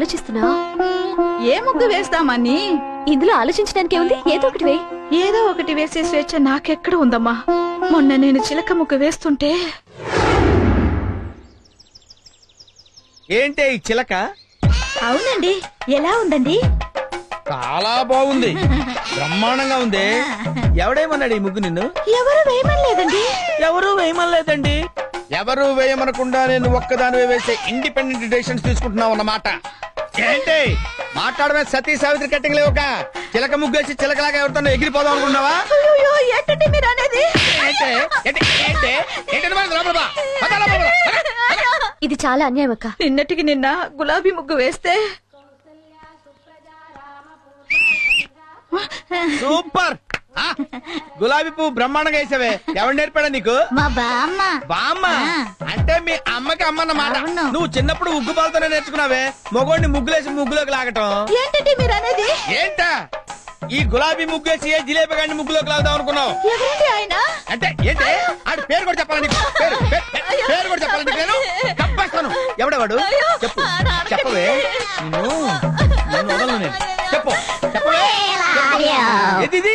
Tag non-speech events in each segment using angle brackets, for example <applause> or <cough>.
ఏంటక్క ఆలోచిస్తున్నావు? ఏ ముగ్గు వేస్తామని ఇందులో ఆలోచించడానికి ఏముంది? ఏదో ఒకటి వే ఏదో ఒకటి వేసే స్వేచ్ఛ నాకెక్కడ ఉందమ్మా? మొన్న నేను చిలక ముగ్గు వేస్తుంటే ఏంటే ఈ చిలక? అవునండి. ఎలా ఉందండి? చాలా బాగుంది. బ్రహ్మాండంగా ఉంది. ఎవడేమన్నాడు ఈ ముగ్గు నిన్ను? ఎవరు వేయమనలేదండి. ఎవరు వేయమనలేదండి? ఎవరు వేయమనకుండా నేను ఒక్కదాని వేసే ఇండిపెండెంట్ డెసిషన్స్ తీసుకుంటున్నావు అన్నమాట. ఏంటి? మాట్లాడమే సతీ సావిత్రి కట్టింగ్ లేవుక చిలక ముగ్గేసి చిలకలాగా ఎవరితో ఎగిరిపోదాం అనుకున్నావా? ఏంటండి మీరు అనేది. ఇది చాలా అన్యాయం అక్క. నిన్నటికి నిన్న గులాబీ ముగ్గు వేస్తే సూపర్! గులాబీ పువ్వు బ్రహ్మాండంగా వేసావే. ఎవరు నేర్పాడా నీకు? మా బామ్మ బామ్మ అంటే మీ అమ్మకి అమ్మన్నమాట నువ్వు చిన్నప్పుడు ఉగ్గు పాలతోనే నేర్చుకున్నావే. మగోడిని ముగ్గులేసి ముగ్గులోకి లాగటం. ఏంటండి మీరు అనేది? ఏంటా? ఈ గులాబీ ముగ్గేసి ఏ జిలేబీ గాడిని ముగ్గులోకి లాగుదాం అనుకున్నావు? ఎవరండి ఆయన? అంటే ఏంటి? ఆడి పేరు కూడా చెప్పాలని పేరు పేరు, పేరు, పేరు కూడా చెప్పాలని నేను? తప్పేస్తాను ఎవడవాడు? చెప్పు. చెప్పవే. నిన్ను నిన్ను వదలను నేను. చెప్పు. చెప్పవే. చెప్పు. ఏది ఇది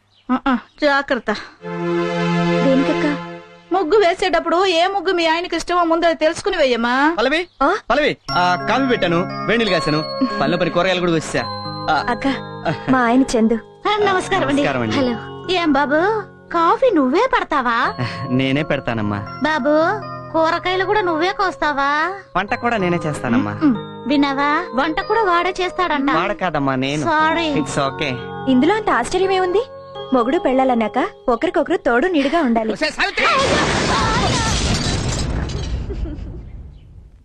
జాగ్రత్త. దేనికక్క? ముగ్గు వేసేటప్పుడు ఏ ముగ్గు మీ ఆయనకి ఇష్టమో ముందు తెలుసుకుని వేయమ్మా. పల్లవి ఆ? పల్లవి ఆ, కాఫీ పెట్టాను వేణీలు కాశాను పళ్ళ పని కూరగాయలు కూడా వచ్చా. అక్క మా ఆయన చందు. నమస్కారం అండి. నమస్కారం అండి. హలో. ఏం బాబు కాఫీ నువ్వే పడతావా? నేనే పెడతానమ్మా. బాబు కూరగాయలు కూడా నువ్వే కోస్తావా? వంట కూడా నేనే చేస్తానమ్మా. ఉమ్, విన్నావా? వంట కూడా వాడే చేస్తాడంట. వాడ కాదమ్మా నేను. సారీ ఇట్స్ ఓకే ఇందులో అంత ఆశ్చర్యం ఏముంది మొగుడు పెళ్ళాలన్నాక ఒకరికొకరు తోడు నిడుగా ఉండాలి.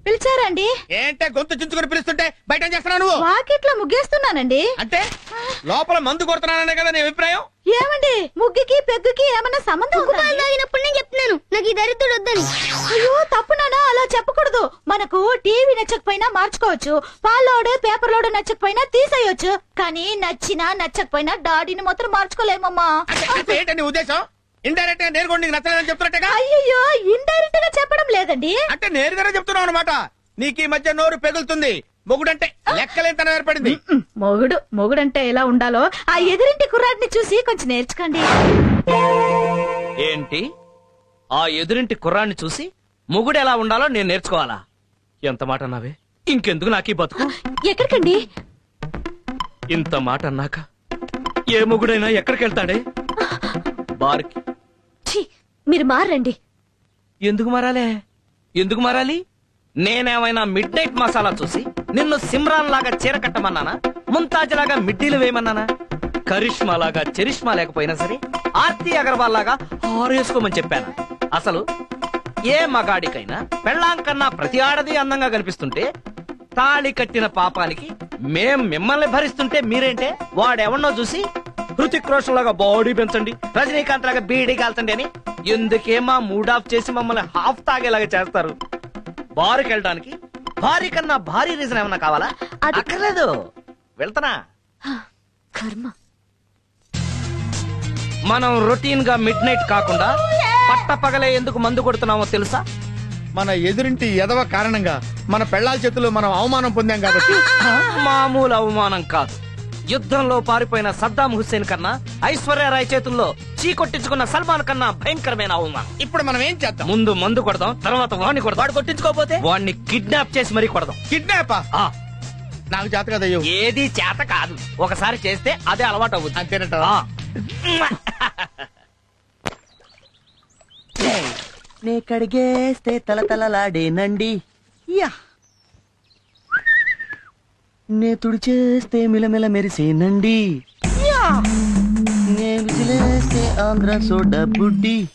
పిలిచారండి ఏంటే గొంతు చించుకొని పిలుస్తుంటే బయట ఏం చేస్తున్నావు నువ్వు? వాకిట్లో ముగ్గేస్తున్నానండి. అంటే లోపల మందు కొడుతున్నాననే కదా నీ అభిప్రాయం? ఏమండి? ముగ్గుకి పెగ్గుకి ఏమన్నా సంబంధం ఉందా? తాగినప్పుడు నేను చెప్తున్నాను. నాకు ఈ దరిద్రుడు వద్దని. అయ్యో తప్పు నాన్న అలా చెప్పకూడదు. మనకు టీవీ నచ్చకపోయినా మార్చుకోవచ్చు పాలోడు పేపర్ లోడు నచ్చకపోయినా తీసేయొచ్చు. కానీ నచ్చినా నచ్చకపోయినా డాడీని మాత్రం మార్చుకోలేమమ్మా. అంటే అంటే ఏంటి నీ ఉద్దేశం? ఇండైరెక్ట్గా నేను కూడా నీకు నచ్చలేదని చెప్తున్నట్టుగా? అయ్యో ఇండైరెక్ట్గా చెప్పడం లేదండి. అంటే నేరుగానే చెప్తున్నావు అనమాట నీకు ఈ మధ్య నోరు పెగులుతుంది. మొగుడంటే లెక్కలేంతనం ఏర్పడింది మొగుడు మొగుడంటే ఎలా ఉండాలో ఆ ఎదురింటి కుర్రాడిని చూసి కొంచెం నేర్చుకోండి. ఏంటి? ఆ ఎదురింటి కుర్రాన్ని చూసి మొగుడు ఎలా ఉండాలో నేను నేర్చుకోవాలా? ఎంత మాట అన్నావే? ఇంకెందుకు నాకు ఈ బతుకు? ఎక్కడికండి? ఇంత మాట అన్నాక ఏ మొగుడైనా ఎక్కడికి వెళ్తాడే బార్కి. మీరు మారండి. ఎందుకు మారాలే? ఎందుకు మారాలి? నేనేమైనా మిడ్ నైట్ మసాలా చూసి నిన్ను సిమ్రాన్ లాగా చీర కట్టమన్నానా? ముంతాజ్ లాగా మిడ్డీలు వేయమన్నానా? కరిష్మా లాగా చరిష్మా లేకపోయినా సరే ఆర్తి అగర్వాల్ లాగా ఆరేసుకోమని చెప్పాను? అసలు ఏ మగాడికైనా పెళ్ళాం కన్నా ప్రతి ఆడది అందంగా కనిపిస్తుంటే తాళి కట్టిన పాపానికి మేం మిమ్మల్ని భరిస్తుంటే మీరేంటే? వాడెవన్నో చూసి హృతిక్ రోషన్ లాగా బాడీ పెంచండి రజనీకాంత్ లాగా బీడీ కాల్చండి అని ఎందుకే మా మూడ్ ఆఫ్ చేసి మమ్మల్ని హాఫ్ తాగేలాగా చేస్తారు? బారుకి వెళ్ళడానికి భారీ కన్నా భారీ రీజన్ ఏమన్నా కావాలా? అది- అక్కర్లేదు. వెళ్తానా? కర్మ. మనం రొటీన్గా మిడ్ నైట్ కాకుండా పట్ట పగలే ఎందుకు మందు కొడుతున్నామో తెలుసా? మన ఎదురింటి ఎదవ కారణంగా మన పెళ్ళాల చేతుల్లో మనం అవమానం పొందాం కాబట్టి. మామూలు అవమానం కాదు. యుద్ధంలో పారిపోయిన సద్దాం హుస్సేన్ కన్నా ఐశ్వర్యరాయ్ చేతుల్లో చీకొట్టించుకున్న సల్మాన్ కన్నా భయంకరమైన అవమానం. ఇప్పుడు మనం ఏం చేద్దాం? ముందు మందు కొడదాం తర్వాత వాడిని కొడదాం. వాడు కొట్టించుకోపోతే వాడిని కిడ్నాప్ చేసి మరీ కొడదాం. కిడ్నాప్? ఆ. నాకు చేత కదా అయ్యో. ఏది చేత కాదు. ఒకసారి చేస్తే అదే అలవాటు అవుతుంది అంతేనట ఆ. నే కడిగేస్తే తల తలలాడేనండి యా. నే తుడిచేస్తే మిలమిల మెరిసేనండి. యా! నే విసిలేస్తే ఆంధ్ర సోడా బుడ్డి.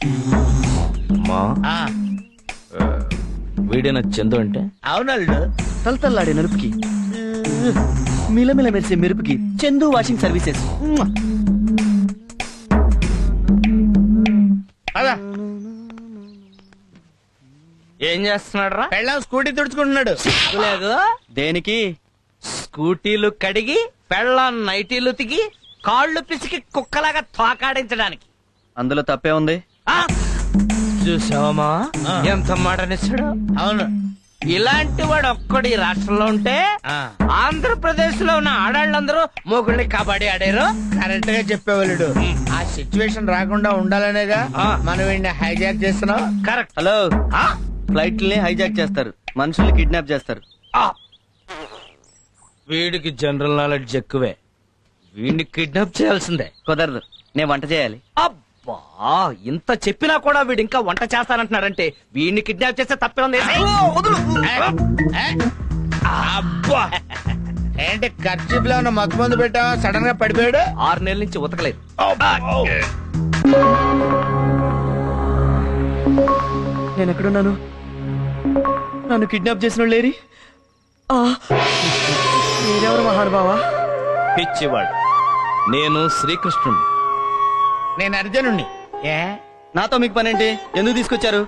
మా? ఆ, వీడిన చందు అంటే? అవునల్లుడు తల తల్లాడే నలుపుకి. మిలమిల మెరిసే మెరుపుకి చందు వాషింగ్ సర్వీసెస్. అదా ఏం చేస్తున్నాడు రా పెళ్ళాం స్కూటీ తుడుచుకుంటున్నాడు. లేదు. దేనికి? స్కూటీలు కడిగి పెళ్ళాం నైటీలు తిగి కాళ్ళు పిసికి కుక్కలాగా తోకాడించడానికి. అందులో తప్పే ఉంది? ఆ? చూసావమ్మా. ఎంత మాటనిస్తాడు అవును. ఇలాంటి వాడు ఒక్కడు ఈ రాష్ట్రంలో ఉంటే ఆంధ్రప్రదేశ్లో ఉన్న ఆడాళ్ళందరూ మొగుళ్ళని కబడ్డీ ఆడారు. కరెక్ట్గా చెప్పేవాళ్ళుడు ఆ సిచ్యువేషన్ రాకుండా ఉండాలనేగా. మనం వీడిని హైజాక్ చేస్తున్నాం. కరెక్ట్. హలో. ఫ్లైట్లని హైజాక్ చేస్తారు. మనుషుల్ని కిడ్నాప్ చేస్తారు. వీడికి జనరల్ నాలెడ్జ్ ఎక్కువే. వీడిని కిడ్నాప్ చేయాల్సిందే. కుదరదు. నేను వంట చేయాలి. అబ్బా ఇంత చెప్పినా కూడా వీడు ఇంకా వంట చేస్తానంటున్నాడంటే వీడిని కిడ్నాప్ చేస్తే తప్పే ఉంది? అబ్బా. ఏంటి ఖర్చీప్లో ఉన్న మత్తు మందు పెట్టావా? సడన్గా పడిపోయాడు? ఆరు నెలల నుంచి ఉతకలేదు. నేను ఎక్కడున్నాను నన్ను కిడ్నాప్ చేసిన వాళ్ళు లేరి? ఆ, మీరెవరు మహానుభావా? పిచ్చివాడు. నేను శ్రీకృష్ణుడు నేను అర్జునుణ్ణి. ఏ? నాతో మీకు పనేంటి? ఎందుకు తీసుకొచ్చారు?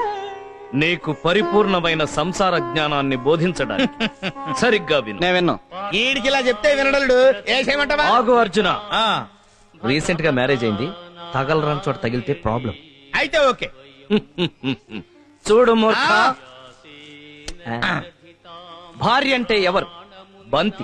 నీకు పరిపూర్ణమైన సంసార జ్ఞానాన్ని బోధించడానికి. <laughs> సరిగ్గా విను. నేను విన్నా. ఈడికి ఇలా చెప్తే వినడలుడు. ఏ చేయమంటావా? ఆగు అర్జున. ఆ, రీసెంట్గా మ్యారేజ్ అయింది. తగలరాని చోట తగిలితే ప్రాబ్లం. అయితే ఓకే. <laughs> చూడు మూర్ఖ. ఆ. భార్య అంటే ఎవరు? బంతి.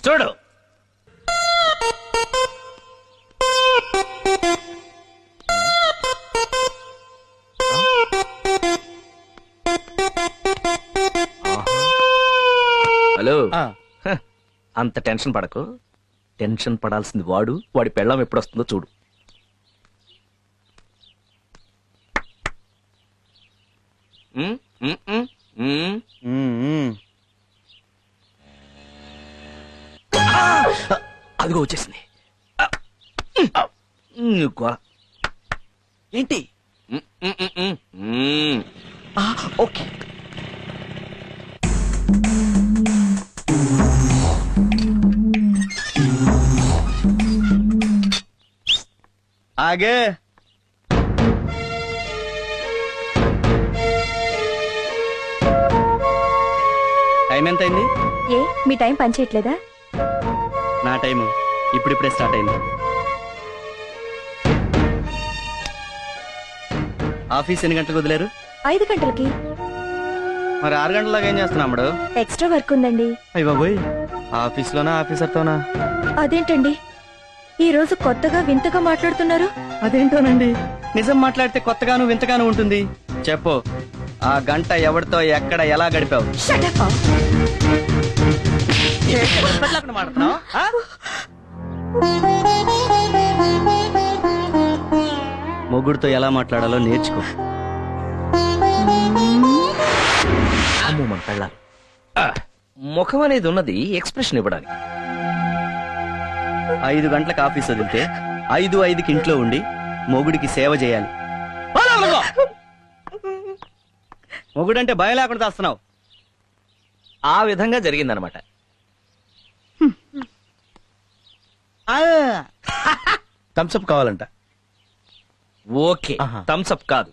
చూడు. హలో. అంత టెన్షన్ పడకు. టెన్షన్ పడాల్సింది వాడు వాడి పెళ్ళం ఎప్పుడు వస్తుందో చూడు మ్మ్, మ్మ్, అదిగో వచ్చేసింది. ఏంటి? ఓకే. ఆగే. టైం ఎంత అయింది ఏ మీ టైం పనిచేయట్లేదా? నా టైము ఇప్పుడిప్పుడే స్టార్ట్ అయింది. ఆఫీస్ ఎన్ని గంటలకు వదిలేరు? ఐదు గంటలకి. మరి ఆరు గంటలాగా ఏం చేస్తున్నాడు ఎక్స్ట్రా వర్క్ ఉందండి. అయ్య బాబోయ్ ఆఫీస్లోనా ఆఫీసర్తోనా? అదేంటండి? ఈ రోజు కొత్తగా వింతగా మాట్లాడుతున్నారు. అదేంటోనండి? నిజం మాట్లాడితే కొత్తగాను వింతగాను ఉంటుంది. చెప్పు ఆ గంట ఎవరితో ఎక్కడ ఎలా గడిపావు? Shut up. మొగుడుతో ఎలా మాట్లాడాలో నేర్చుకో. అమ్మో మన పెళ్ళాలి ఆ, ముఖం అనేది ఉన్నది ఎక్స్ప్రెషన్ ఇవ్వడానికి. ఐదు గంటలకు ఆఫీస్ వదిలితే ఐదు ఐదుకి ఇంట్లో ఉండి మొగుడికి సేవ చేయాలి. మొగుడంటే భయం లేకుండా చేస్తున్నావు ఆ విధంగా జరిగిందనమాట. థమ్స్అప్ కావాలంట ఓకే ఆహా. థమ్స్అప్ కాదు.